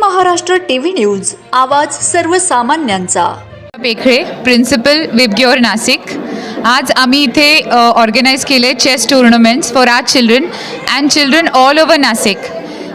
Maharashtra TV news. आवाज सर्वसामान्यांचा. Pekhale principal Vibgyor Nashik आज आम्ही इथे ऑर्गनाईज केले chess tournaments for our children and children all over Nashik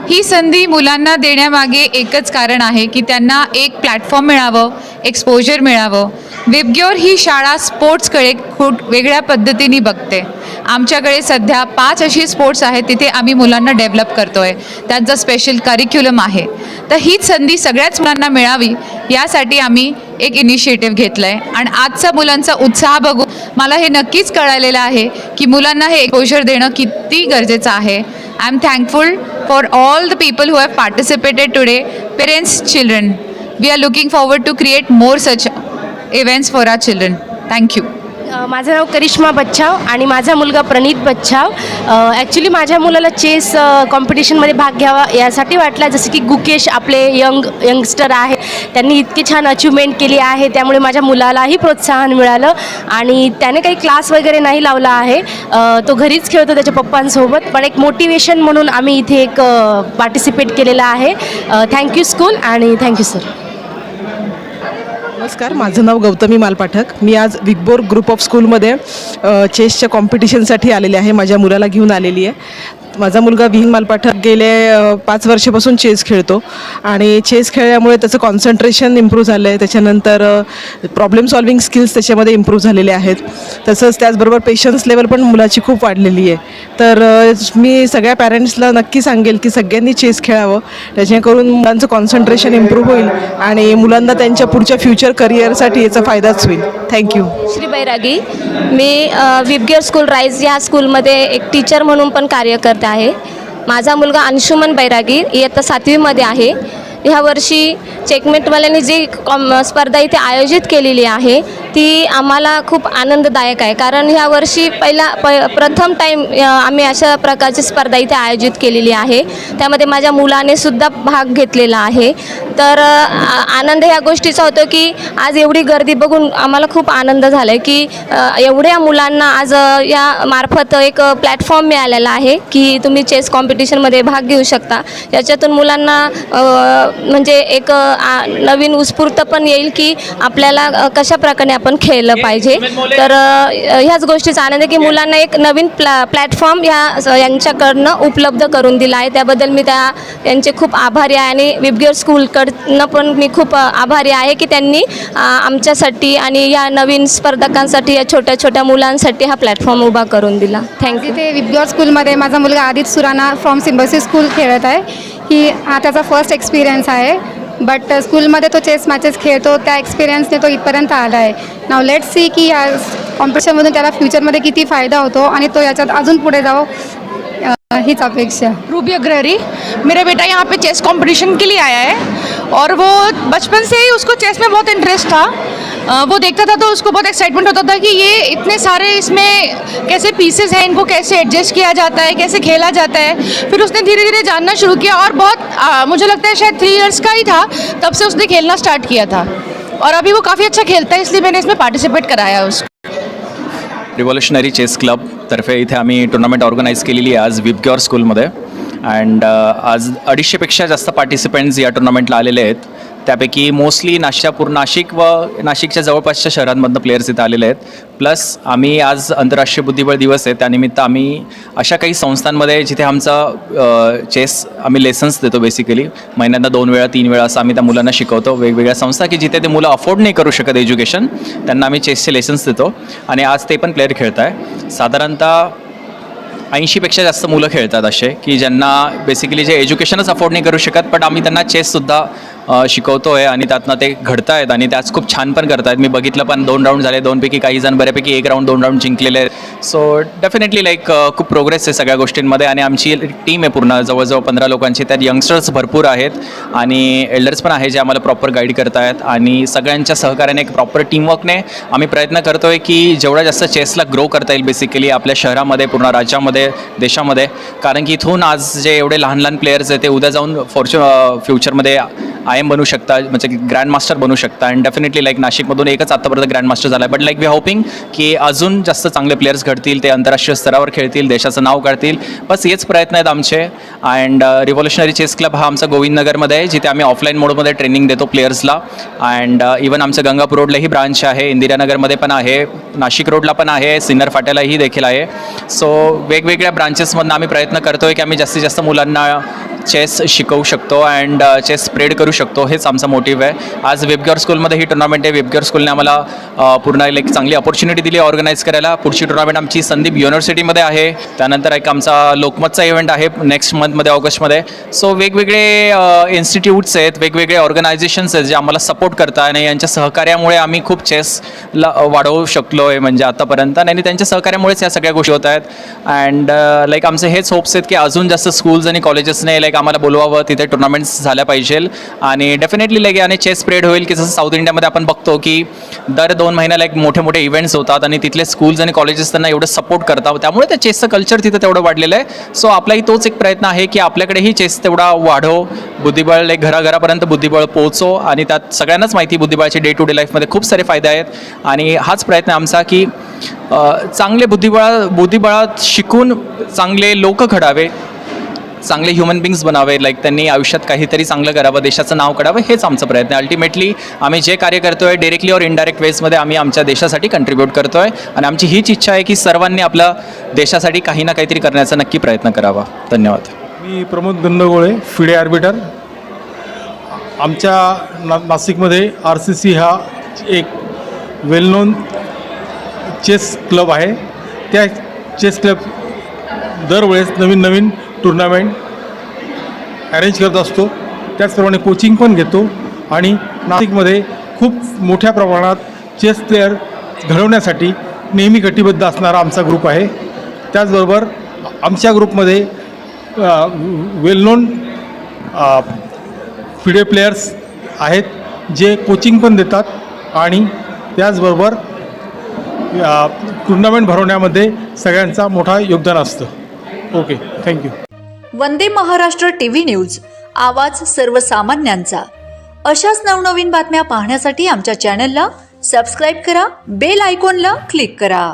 ही संधी मुलांना देण्यामागे एकच कारण आहे की त्यांना एक प्लॅटफॉर्म मिळावं एक्सपोजर मिळावं. विबग्योर ही शाळा स्पोर्ट्सकडे खूप वेगळ्या पद्धतीने बघते. आमच्याकडे सध्या पाच अशी स्पोर्ट्स आहेत तिथे आम्ही मुलांना डेव्हलप करतो आहे त्यांचं स्पेशल करिक्युलम आहे. तर हीच संधी सगळ्याच मुलांना मिळावी यासाठी आम्ही एक इनिशिएटिव्ह घेतलं आहे आणि आजचा मुलांचा उत्साह बघून मला हे नक्कीच कळालेलं आहे की मुलांना हे एक्सपोजर देणं किती गरजेचं आहे. I'm thankful for all the people who have participated today, parents, children. We are looking forward to create more such events for our children. Thank you. माझं नाव करिश्मा बच्छाव आणि माझा मुलगा प्रणित बच्छाव ॲक्च्युली माझ्या मुलाला चेस कॉम्पिटिशनमध्ये भाग घ्यावा यासाठी वाटला. जसं की गुकेश आपले यंग यंगस्टर आहे. त्यांनी इतकी छान अचिव्हमेंट केली आहे. त्यामुळे माझ्या मुलालाही प्रोत्साहन मिळालं. आणि त्याने काही क्लास वगैरे नाही लावला आहे. तो घरीच खेळतो त्याच्या पप्पांसोबत. पण एक मोटिवेशन म्हणून आम्ही इथे एक पार्टिसिपेट केलेलं आहे. थँक्यू स्कूल आणि थँक्यू सर नमस्कार माझं नाव गौतमी मालपाठक. मी आज विगबोर ग्रुप ऑफ स्कूलमध्ये चेसच्या कॉम्पिटिशनसाठी आलेले आहे. माझ्या मुलाला घेऊन आलेली आहे. माझा मुलगा विहीन मालपाठक गेले पाच वर्षापासून चेस खेळतो. आणि चेस खेळल्यामुळे त्याचं कॉन्सन्ट्रेशन इम्प्रूव्ह झालं आहे त्याच्यानंतर प्रॉब्लेम सॉल्विंग स्किल्स त्याच्यामध्ये इम्प्रूव्ह झालेले आहेत. तसंच त्याचबरोबर पेशन्स लेवल पण मुलाची खूप वाढलेली आहे. तर मी सगळ्या पॅरेंट्सला नक्की सांगेल की सगळ्यांनी चेस खेळावं. त्याच्याकरून मुलांचं कॉन्सन्ट्रेशन इम्प्रूव्ह होईल आणि मुलांना त्यांच्या पुढच्या फ्युचर करिअरसाठी याचा फायदाच होईल. थँक्यू श्री बैरागी मी विबगेअर स्कूल राईज या स्कूलमध्ये एक टीचर म्हणून पण कार्य करते आहे. माझा मुलगा अंशुमन बैरागी इयत्ता सातवीमध्ये आहे. ह्या वर्षी चेकमेटवाल्यांनी जी कॉम स्पर्धा इथे आयोजित केलेली आहे ती आम्हाला खूप आनंददायक आहे. कारण ह्या वर्षी पहिला प प्रथम टाईम आम्ही अशा प्रकारची स्पर्धा इथे आयोजित केलेली आहे. त्यामध्ये माझ्या मुलाने सुद्धा भाग घेतलेला आहे. तर आ- आनंद ह्या गोष्टीचा होतो की आज एवढी गर्दी बघून आम्हाला खूप आनंद झाला आहे की एवढ्या मुलांना आज या मार्फत एक प्लॅटफॉर्म मिळालेला आहे की तुम्ही चेस कॉम्पिटिशनमध्ये भाग घेऊ शकता. याच्यातून मुलांना म्हणजे एक आ- नवीन उत्स्फूर्त पण येईल की आपल्याला कशा प्रकारे आपण खेळलं पाहिजे. तर ह्याच गोष्टीचा आनंद आहे की मुलांना एक नवीन प्लॅ प्लॅटफॉर्म ह्या यांच्याकडनं उपलब्ध करून दिला आहे. त्याबद्दल मी त्या यांचे खूप आभारी आहे आणि विबगिअर स्कूलकडनं पण मी खूप आभारी आहे की त्यांनी आमच्यासाठी आणि या नवीन स्पर्धकांसाठी या छोट्या छोट्या मुलांसाठी हा प्लॅटफॉर्म उभा करून दिला. थँक्यू ते विबग्योर स्कूलमध्ये माझा मुलगा Aadit Surana from Symbiosis school खेळत आहे. की हा त्याचा फर्स्ट एक्सपिरियन्स आहे. बट स्कूलमध्ये uh, तो चेस मॅचेस खेळतो त्या एक्सपिरियन्सने तो इथपर्यंत आला आहे नाव लेट सी की या कॉम्पिटिशनमधून त्याला फ्युचरमध्ये किती फायदा होतो आणि तो याच्यात अजून पुढे जावं हीच अपेक्षा. रूबी अग्रहरी मेरा बेटा यहाँ पे चेस कंपटीशन के लिए आया है। और वो बचपन से ही उसको चेस में बहुत इंटरेस्ट था। वो देखता था तो उसको बहुत एक्साइटमेंट होता था कि ये इतने सारे इसमें कैसे पीसेस हैं इनको कैसे एडजस्ट किया जाता है कैसे खेला जाता है। फिर उसने धीरे धीरे जानना शुरू किया और बहुत अ, मुझे लगता है शायद थ्री इयर्स का ही था तब से उसने खेलना स्टार्ट किया था। और अभी वो काफ़ी अच्छा खेलता है इसलिए मैंने इसमें पार्टिसिपेट कराया उसको रिव्हॉल्युशनरी चेस क्लब तर्फे इथे आम्ही टुर्नामेंट ऑर्गनाईज केलेली आहे आज विबग्योर स्कूलमध्ये अँड uh, आज अडीचशेपेक्षा जास्त पार्टिसिपंट्स या टुर्नामेंटला आलेले आहेत. त्यापैकी मोस्टली नाशिकपूर नाशिक व नाशिकच्या जवळपासच्या शहरांमधनं प्लेयर्स इथं आलेले आहेत. प्लस आम्ही आज आंतरराष्ट्रीय बुद्धिबळ दिवस आहे. त्यानिमित्त आम्ही अशा काही संस्थांमध्ये जिथे आमचा चेस आम्ही लेसन्स देतो बेसिकली महिन्यांना दोन वेळा तीन वेळा असं आम्ही त्या मुलांना शिकवतो. वेगवेगळ्या संस्था की जिथे ते मुलं अफोर्ड नाही करू शकत एज्युकेशन त्यांना आम्ही चेसचे लेसन्स देतो. आणि आज ते पण प्लेअर खेळत आहे साधारणतः ऐंशीपेक्षा जास्त मुलं खेळतात असे की ज्यांना बेसिकली जे एज्युकेशनच अफोर्ड नाही करू शकत बट आम्ही त्यांना चेससुद्धा शिकवतो आहे आणि त्यातनं ते घडत आहेत आणि त्याच खूप छान पण करत आहेत मी बघितलं पण दोन राऊंड झाले दोनपैकी काही जण बऱ्यापैकी एक राऊंड दोन राऊंड जिंकलेले आहेत. सो डेफिनेटली लाईक खूप प्रोग्रेस आहे सगळ्या गोष्टींमध्ये आणि आमची टीम आहे पूर्ण. जवळजवळ पंधरा लोकांची. त्यात यंगस्टर्स भरपूर आहेत आणि एल्डर्स पण आहे जे आम्हाला प्रॉपर गाईड करत आहेत आणि सगळ्यांच्या सहकार्याने एक प्रॉपर टीमवर्कने आम्ही प्रयत्न करतो आहे की जेवढा जास्त चेसला ग्रो करता येईल बेसिकली आपल्या शहरामध्ये पूर्ण राज्यामध्ये देशामध्ये. कारण की इथून आज जे एवढे लहान लहान प्लेयर्स आहेत ते उद्या जाऊन फॉर्च्यू फ्युचरमध्ये आय एम बनू शकता म्हणजे ग्रँड मास्टर बनू शकता अँड डेफिनेटली लाईक नाशिकमधून एकच आत्तापर्यंत ग्रँड मास्टर झाला आहे बट लाईक वी होपिंग की अजून जास्त चांगले प्लेयर्स घड घडतील ते आंतरराष्ट्रीय स्तरावर खेळतील देशाचं नाव काढतील. बस हेच प्रयत्न आहेत आमचे. अँड रिव्होल्युशनरी चेस क्लब हा आमचा गोविंदनगरमध्ये आहे जिथे आम्ही ऑफलाईन मोडमध्ये ट्रेनिंग देतो प्लेयर्सला अँड इवन आमचं गंगापूर रोडलाही ब्रांच आहे इंदिरानगरमध्ये पण आहे. नाशिक रोडला पण आहे सिन्नर फाट्यालाही देखील आहे. सो वेगवेगळ्या ब्रांचेसमधनं आम्ही प्रयत्न करतो आहे की आम्ही जास्तीत जास्त मुलांना चेस शिकवू शकतो अँड चेस स्प्रेड करू शकतो हेच आमचा मोटिव्ह आहे. आज वेबगर स्कूलमध्ये ही टुर्नामेंट आहे. वेबगर स्कूलने आम्हाला uh, पूर्ण एक चांगली अपॉर्च्युनिटी दिली ऑर्गनाईज करायला. पुढची टुर्नामेंट आमची संदीप युनिव्हर्सिटीमध्ये आहे. त्यानंतर एक आमचा लोकमतचा इव्हेंट आहे नेक्स्ट मंथमध्ये ऑगस्टमध्ये सो वेगवेगळे uh, इन्स्टिट्यूट्स आहेत वेगवेगळे ऑर्गनायझेशन्स आहेत जे आम्हाला सपोर्ट करतात आणि यांच्या सहकार्यामुळे आम्ही खूप चेसला uh, वाढवू शकलो. आहे म्हणजे आतापर्यंत. आणि त्यांच्या सहकार्यामुळेच या सगळ्या गोष्टी होत आहेत. अँड लाईक uh, आमचे हेच होप्स आहेत की अजून जास्त स्कूल्स आणि कॉलेजेसने लाईक आम्हाला बोलवावं तिथे टुर्नामेंट्स झाल्या पाहिजे. आणि डेफिनेटली लाईक आणि चेस स्प्रेड होईल की जसं साऊथ इंडियामध्ये आपण बघतो की दर दोन महिन्याला एक मोठे मोठे इव्हेंट्स होतात आणि तिथले स्कूल्स आणि कॉलेजेस त्यांना एवढं सपोर्ट करतात. त्यामुळे त्या चेसचं कल्चर तिथं तेवढं वाढलेलं आहे. सो आपलाही तोच एक प्रयत्न आहे की आपल्याकडेही चेस तेवढा वाढव बुद्धिबळ लाईक घराघरापर्यंत बुद्धिबळ पोहोचो. आणि त्यात सगळ्यांनाच माहिती बुद्धिबळाचे डे टू डे लाईफमध्ये खूप सारे फायदे आहेत. आणि हाच प्रयत्न आमचा असा की चांगले बुद्धिबळा बुद्धिबळात शिकून चांगले लोक घडावे चांगले ह्युमन बिंग्स बनावे लाईक त्यांनी आयुष्यात काहीतरी चांगलं करावं देशाचं नाव करावं हेच आमचं प्रयत्न आहे. अल्टिमेटली आम्ही जे कार्य करतो आहे डिरेक्टली और इनडायरेक्ट वेजमध्ये आम्ही आमच्या देशासाठी कंट्रीब्यूट करतो आहे आणि आमची हीच इच्छा आहे की सर्वांनी आपल्या देशासाठी काही ना काहीतरी करण्याचा नक्की प्रयत्न करावा. धन्यवाद. मी प्रमोद गंदगोळे फिडे आर्बिटर आमच्या ना नाशिकमध्ये आर सी सी हा एक वेल नोन चेस क्लब आहे. त्या चेस क्लब दरवेळेस नवीन नवीन टुर्नामेंट अरेंज करत असतो. त्याचप्रमाणे कोचिंग पण घेतो आणि नाशिकमध्ये खूप मोठ्या प्रमाणात चेस प्लेयर घडवण्यासाठी नेहमी कटिबद्ध असणारा आमचा ग्रुप आहे. त्याचबरोबर आमच्या ग्रुपमध्ये वेल नोन फिडे प्लेयर्स आहेत जे कोचिंग पण देतात आणि त्याचबरोबर टुर्नामेंट भरवण्यामध्ये सगळ्यांचा मोठा योगदान असतं. ओके थँक्यू वंदे महाराष्ट्र टी व्ही न्यूज आवाज सर्वसामान्यांचा. अशाच नवनवीन बातम्या पाहण्यासाठी आमच्या चॅनलला सबस्क्राईब करा बेल आयकॉनला क्लिक करा.